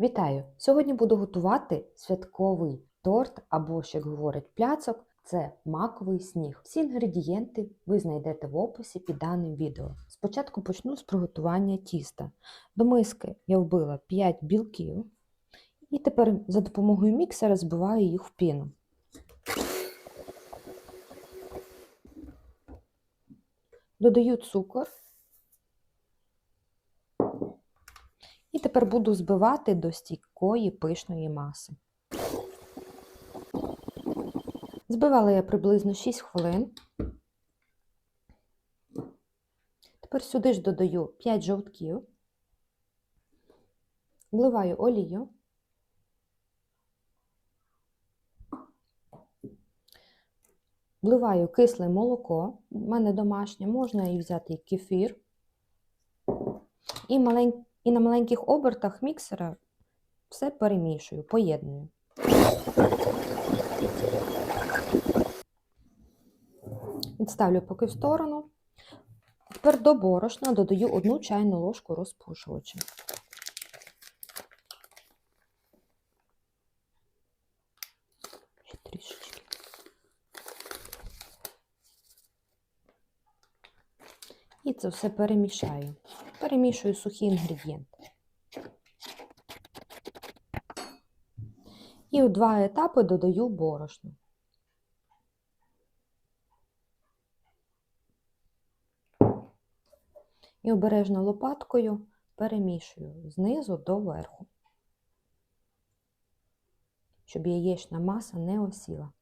Вітаю! Сьогодні буду готувати святковий торт або, як говорять, пляцок. Це маковий сніг. Всі інгредієнти ви знайдете в описі під даним відео. Спочатку почну з приготування тіста. До миски я вбила 5 білків і тепер за допомогою міксера збиваю їх в піну. Додаю цукор тепер буду збивати до стійкої пишної маси. Збивала я приблизно 6 хвилин. Тепер сюди ж додаю 5 жовтків, вливаю олію, вливаю кисле молоко, у мене домашнє, можна і взяти кефір, і маленький і на маленьких обертах міксера все перемішую, поєдную. Відставлю поки в сторону. Тепер до борошна додаю одну чайну ложку розпушувача. І це все перемішаю. Перемішую сухі інгредієнти. І у два етапи додаю борошно. І обережно лопаткою перемішую знизу до верху, щоб яєчна маса не осіла.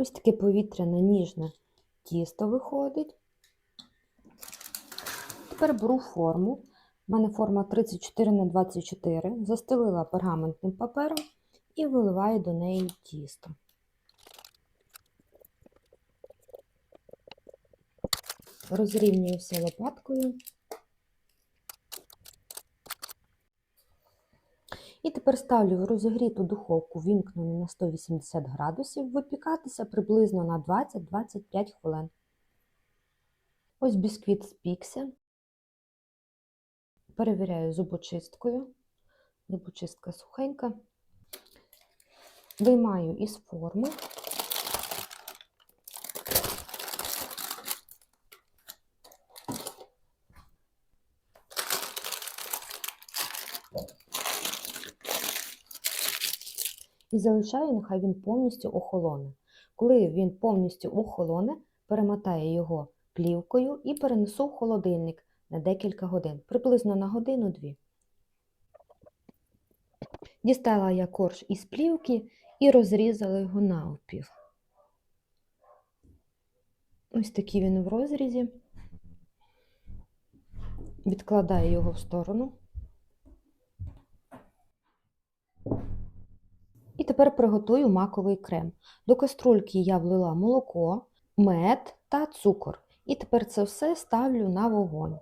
Ось таке повітряне ніжне тісто виходить. Тепер беру форму. У мене форма 34 на 24 застелила пергаментним папером і виливаю до неї тісто. Розрівнюю все лопаткою. І тепер ставлю в розігріту духовку, вімкнену на 180 градусів, випікатися приблизно на 20-25 хвилин. Ось бісквіт спікся. Перевіряю зубочисткою. Зубочистка сухенька. Виймаю із форми. І залишаю, нехай він повністю охолоне. Коли він повністю охолоне, перемотаю його плівкою і перенесу в холодильник на декілька годин, приблизно на годину-дві. Дістала я корж із плівки і розрізала його навпів. Ось такий він в розрізі. Відкладаю його в сторону. І тепер приготую маковий крем. До каструльки я влила молоко, мед та цукор. І тепер це все ставлю на вогонь.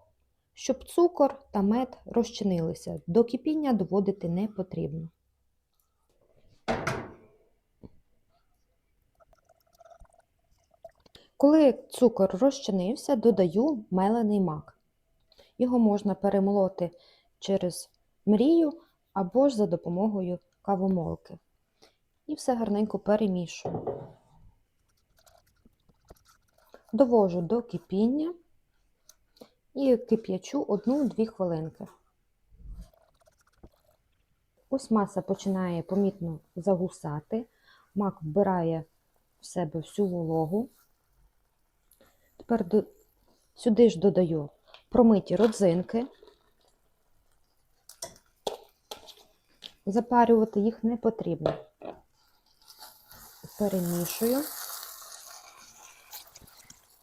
Щоб цукор та мед розчинилися, до кипіння доводити не потрібно. Коли цукор розчинився, додаю мелений мак. Його можна перемолоти через мрію або ж за допомогою кавомолки. І все гарненько перемішую. Довожу до кипіння і кип'ячу 1-2 хвилинки. Ось маса починає помітно загусати, мак вбирає в себе всю вологу. Тепер до... сюди ж додаю промиті родзинки. Запарювати їх не потрібно. Перемішую.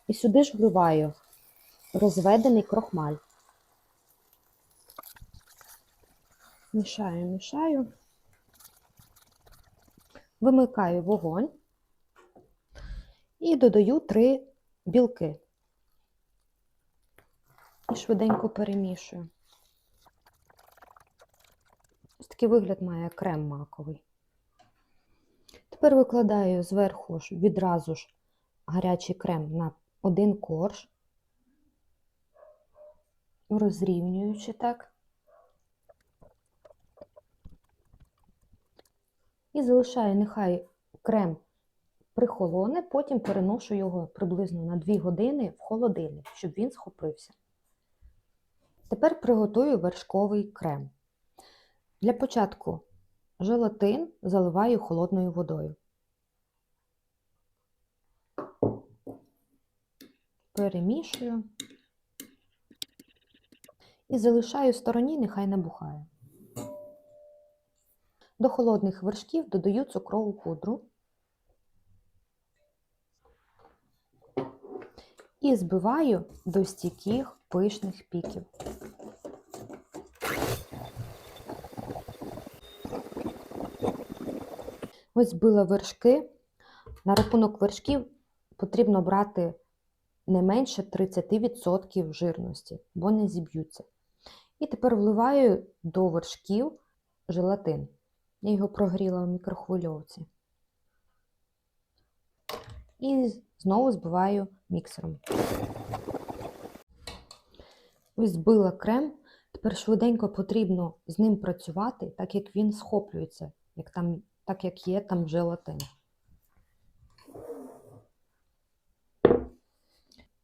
І сюди ж вливаю розведений крохмаль. Мішаю, мішаю, вимикаю вогонь і додаю три білки. І швиденько перемішую. Ось такий вигляд має крем маковий. Тепер викладаю зверху ж відразу ж гарячий крем на один корж, розрівнюючи так. І залишаю, нехай крем прихолоне, потім переношу його приблизно на 2 години в холодильник, щоб він схопився. Тепер приготую вершковий крем. Для початку желатин заливаю холодною водою. Перемішую і залишаю в стороні, нехай набухає. До холодних вершків додаю цукрову пудру і збиваю до стійких пишних піків. Ось збила вершки. На рахунок вершків потрібно брати не менше 30% жирності, бо не зіб'ються. І тепер вливаю до вершків желатин. Я його прогріла в мікрохвильовці. І знову збиваю міксером. Ось збила крем. Тепер швиденько потрібно з ним працювати, так як він схоплюється, як там, так як є там желатин.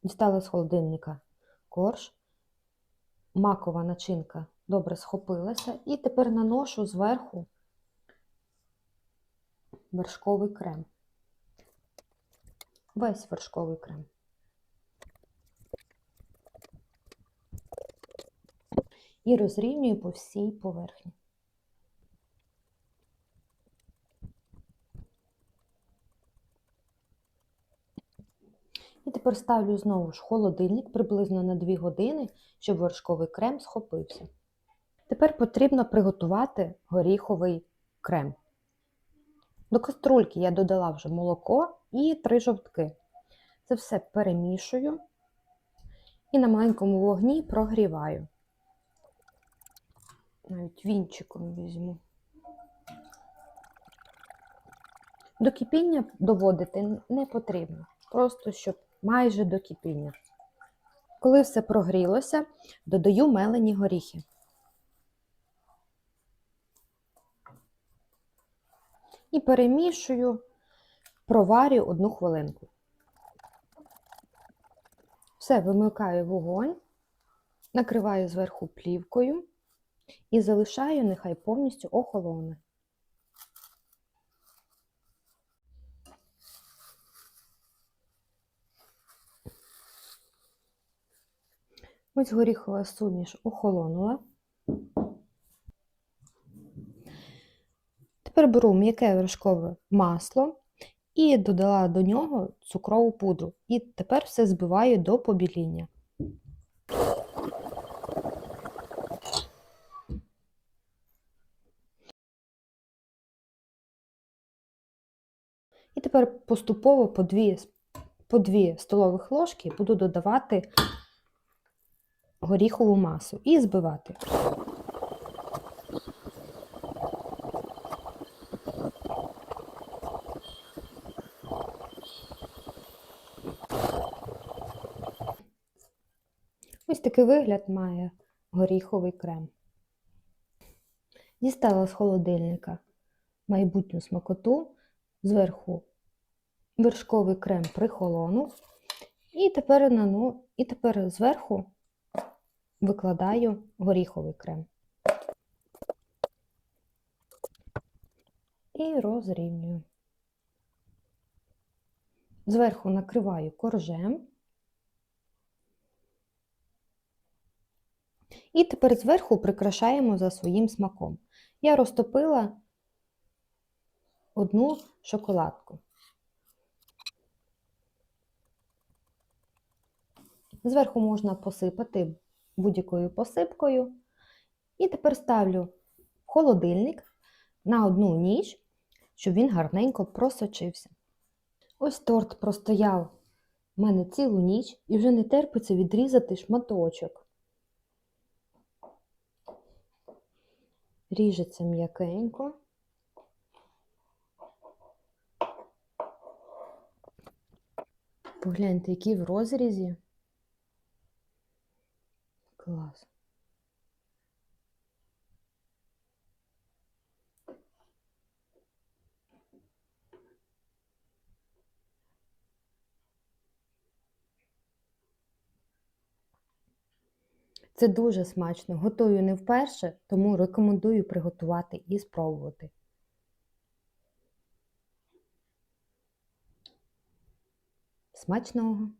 Дістала з холодильника корж, макова начинка добре схопилася, і тепер наношу зверху вершковий крем. Весь вершковий крем. І розрівнюю по всій поверхні. І тепер ставлю знову ж холодильник приблизно на 2 години, щоб вершковий крем схопився. Тепер потрібно приготувати горіховий крем. До каструльки я додала вже молоко і 3 жовтки. Це все перемішую і на маленькому вогні прогріваю. Навіть вінчиком візьму. До кипіння доводити не потрібно, просто щоб майже до кипіння. Коли все прогрілося, додаю мелені горіхи. І перемішую, проварю одну хвилинку. Все, вимикаю вогонь, накриваю зверху плівкою і залишаю, нехай повністю охолоне. Ось горіхова суміш охолонула. Тепер беру м'яке вершкове масло і додала до нього цукрову пудру. І тепер все збиваю до побіління. І тепер поступово по 2, по 2 столових ложки буду додавати горіхову масу і збивати. Ось такий вигляд має горіховий крем. Дістала з холодильника майбутню смакоту, зверху вершковий крем прихолонув, і тепер, нану, і тепер зверху викладаю горіховий крем. І розрівнюю. Зверху накриваю коржем. І тепер зверху прикрашаємо за своїм смаком. Я розтопила одну шоколадку. Зверху можна посипати будь-якою посипкою. І тепер ставлю в холодильник на одну ніч, щоб він гарненько просочився. Ось торт простояв в мене цілу ніч і вже не терпиться відрізати шматочок. Ріжеться м'якенько. Погляньте, які в розрізі. Клас. Це дуже смачно. Готую не вперше, тому рекомендую приготувати і спробувати. Смачного!